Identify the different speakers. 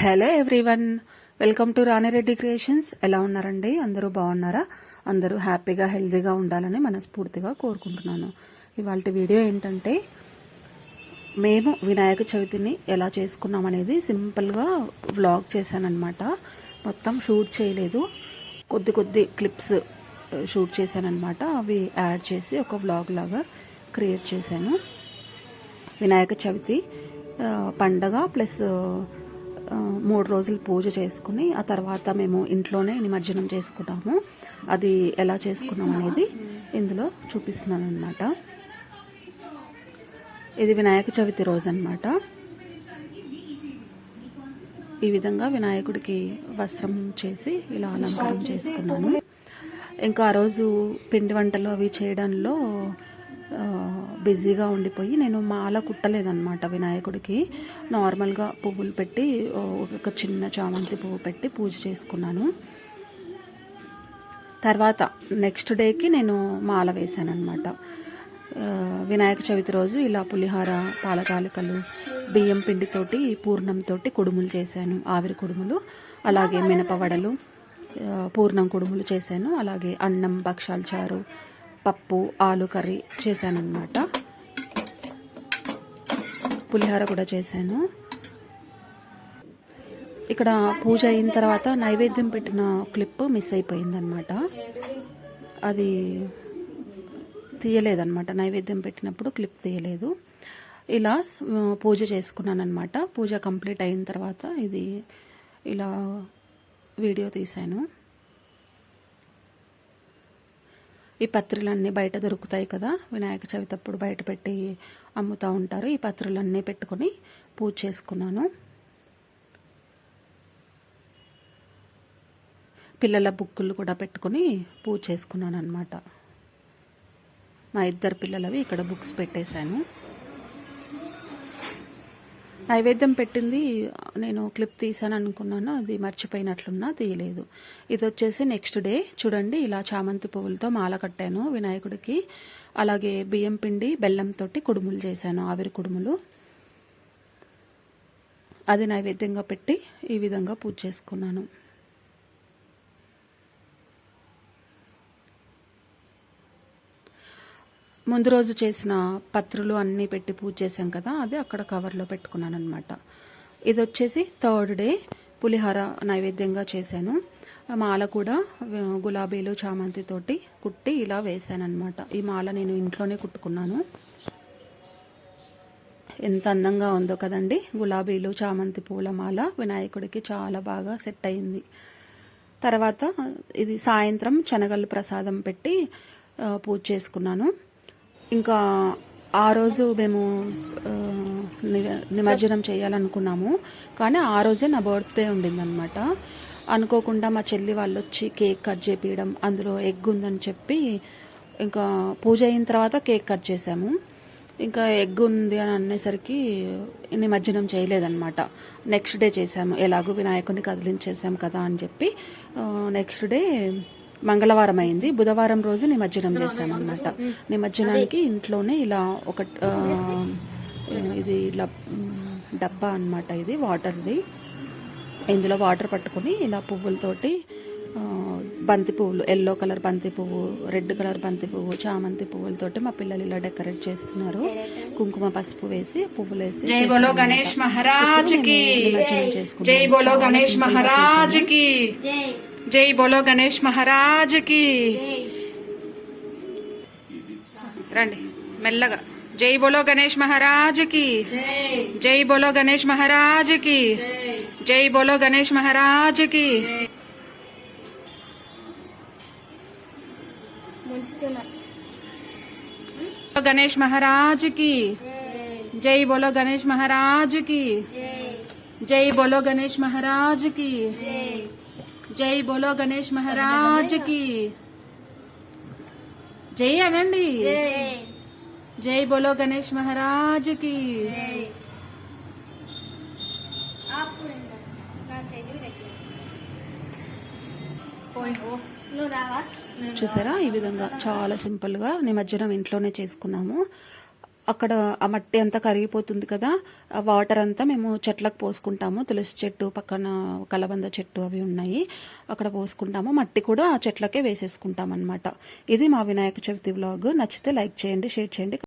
Speaker 1: Hello everyone welcome to Rani Reddy creations ఎలా ఉన్నారండి? అందరూ బాగున్నారా? అందరూ హ్యాపీగా హెల్తీగా ఉండాలని మనస్ఫూర్తిగా కోరుకుంటున్నాను. ఇవాళ వీడియో ఏంటంటే మేము వినాయక చవితిని ఎలా చేసుకున్నాం అనేది సింపుల్గా వ్లాగ్ చేశానన్నమాట. మొత్తం షూట్ చేయలేదు. కొద్ది కొద్ది క్లిప్స్ షూట్ చేశానమాట అవి యాడ్ చేసి ఒక వ్లాగ్ లాగా క్రియేట్ చేశాను. వినాయక చవితి పండగ ప్లస్ మూడు రోజులు పూజ చేసుకుని ఆ తర్వాత మేము ఇంట్లోనే నిమజ్జనం చేసుకున్నాము అది ఎలా చేసుకున్నాం అనేది ఇందులో చూపిస్తున్నాను అనమాట ఇది వినాయక చవితి రోజు అనమాట ఈ విధంగా వినాయకుడికి వస్త్రం చేసి ఇలా అలంకారం చేసుకున్నాను ఇంకా ఆ రోజు పిండి వంటలు అవి చేయడంలో బిజీగా ఉండిపోయి నేను మాల కుట్టలేదన్నమాట వినాయకుడికి. నార్మల్గా పువ్వులు పెట్టి ఒక చిన్న చామంతి పువ్వు పెట్టి పూజ చేసుకున్నాను. తర్వాత నెక్స్ట్ డేకి నేను మాల వేశాను అనమాట వినాయక చవితి రోజు ఇలా పులిహార పాలకాలికలు బియ్యం పిండితోటి పూర్ణంతోటి కుడుములు చేశాను. ఆవిరి కుడుములు అలాగే మినపవడలు పూర్ణం కుడుములు చేశాను. అలాగే అన్నం భక్షాల చారు పప్పు ఆలు కర్రీ చేశాను అనమాట పులిహార కూడా చేశాను. ఇక్కడ పూజ అయిన తర్వాత నైవేద్యం పెట్టిన క్లిప్ మిస్ అయిపోయిందనమాట అది తీయలేదన్నమాట. నైవేద్యం పెట్టినప్పుడు క్లిప్ తీయలేదు. ఇలా పూజ చేసుకున్నాను అనమాట పూజ కంప్లీట్ అయిన తర్వాత ఇది ఇలా వీడియో తీశాను. ఈ పత్రులన్నీ బయట దొరుకుతాయి కదా. వినాయక చవితి అప్పుడు బయట పెట్టి అమ్ముతూ ఉంటారు. ఈ పత్రులన్నీ పెట్టుకొని పూజ చేసుకున్నాను. పిల్లల బుక్కులు కూడా పెట్టుకొని పూజ చేసుకున్నాను అనమాట మా ఇద్దరు పిల్లలవి ఇక్కడ బుక్స్ పెట్టేశాను. నైవేద్యం పెట్టింది. నేను క్లిప్ తీసాను అనుకున్నాను. అది మర్చిపోయినట్లున్నా తీయలేదు. ఇది వచ్చేసి నెక్స్ట్ డే. చూడండి ఇలా చామంతి పువ్వులతో మాల కట్టాను వినాయకుడికి. అలాగే బియ్యం పిండి బెల్లంతో కుడుములు చేశాను ఆవిరి కుడుములు. అది నైవేద్యంగా పెట్టి ఈ విధంగా పూజ చేసుకున్నాను. ముందు రోజు చేసిన పత్రులు అన్నీ పెట్టి పూజ చేశాం కదా అది అక్కడ కవర్లో పెట్టుకున్నాను అనమాట ఇది వచ్చేసి థర్డ్ డే పులిహార నైవేద్యంగా చేశాను. మాల కూడా గులాబీలు చామంతి తోటి కుట్టి ఇలా వేశాను అనమాట ఈ మాల నేను ఇంట్లోనే కుట్టుకున్నాను. ఎంత అందంగా ఉందో కదండి. గులాబీలు చామంతి పూల మాల వినాయకుడికి చాలా బాగా సెట్ అయింది. తర్వాత ఇది సాయంత్రం శనగలు ప్రసాదం పెట్టి పూజ చేసుకున్నాను. ఇంకా ఆ రోజు మేము నిమజ్జనం చేయాలనుకున్నాము. కానీ ఆ రోజే నా బర్త్డే ఉండిందనమాట అనుకోకుండా మా చెల్లి వాళ్ళు వచ్చి కేక్ కట్ చేపించడం అందులో ఎగ్ ఉందని చెప్పి ఇంకా పూజ అయిన తర్వాత కేక్ కట్ చేసాము ఇంకా ఎగ్ ఉంది అని అనేసరికి నిమజ్జనం చేయలేదన్నమాట. నెక్స్ట్ డే చేసాము ఎలాగో వినాయకుడిని కదిలించేసాం కదా అని చెప్పి నెక్స్ట్ డే మంగళవారం అయింది బుధవారం రోజు నిమజ్జనం చేసాం అనమాట నిమజ్జనానికి ఇంట్లోనే ఇలా ఒక ఇది ఇలా డబ్బా అన్నమాట ఇది వాటర్ది. ఇందులో వాటర్ పట్టుకొని ఇలా పువ్వులతోటి బంతి పువ్వులు ఎల్లో కలర్ బంతి పువ్వు రెడ్ కలర్ బంతి పువ్వు చామంతి పువ్వులతోటి మా పిల్లలు ఇలా డెకరేట్ చేస్తున్నారు. కుంకుమ పసుపు వేసి పువ్వులు వేసి
Speaker 2: జై బోలో గణేష్ మహారాజ్కి. జై బోలో గణేష్ మహారాజ్కి. జై బోలో గణేష్ మహారాజ్కి రండి మెల్లగా జై బోలో గణేష్ మహారాజ్కి జై బోలో గణేష్ మహారాజ్కి జై బోలో గణేష్ మహారాజ్కి గణేష్ మహారాజ్కి జై బోలో గణేష్ మహారాజ్కి జై బోలో గణేష్ మహారాజ్కి జై బోలో గణేష్ మహారాజ్. కి. జై అనండి. జై బోలో గణేష్ మహారాజ్కి.
Speaker 1: చూసారా? ఈ విధంగా చాలా సింపుల్గా నిమజ్జనం ఇంట్లోనే చేసుకున్నాము. అక్కడ ఆ మట్టి అంతా కరిగిపోతుంది కదా ఆ వాటర్ అంతా మేము చెట్లకు పోసుకుంటాము. తులసి చెట్టు పక్కన కలబంద చెట్టు అవి ఉన్నాయి. అక్కడ పోసుకుంటాము. మట్టి కూడా ఆ చెట్లకే వేసేసుకుంటాం అనమాట ఇది మా వినాయక చవితి వ్లాగ్ నచ్చితే లైక్ చేయండి షేర్ చేయండి.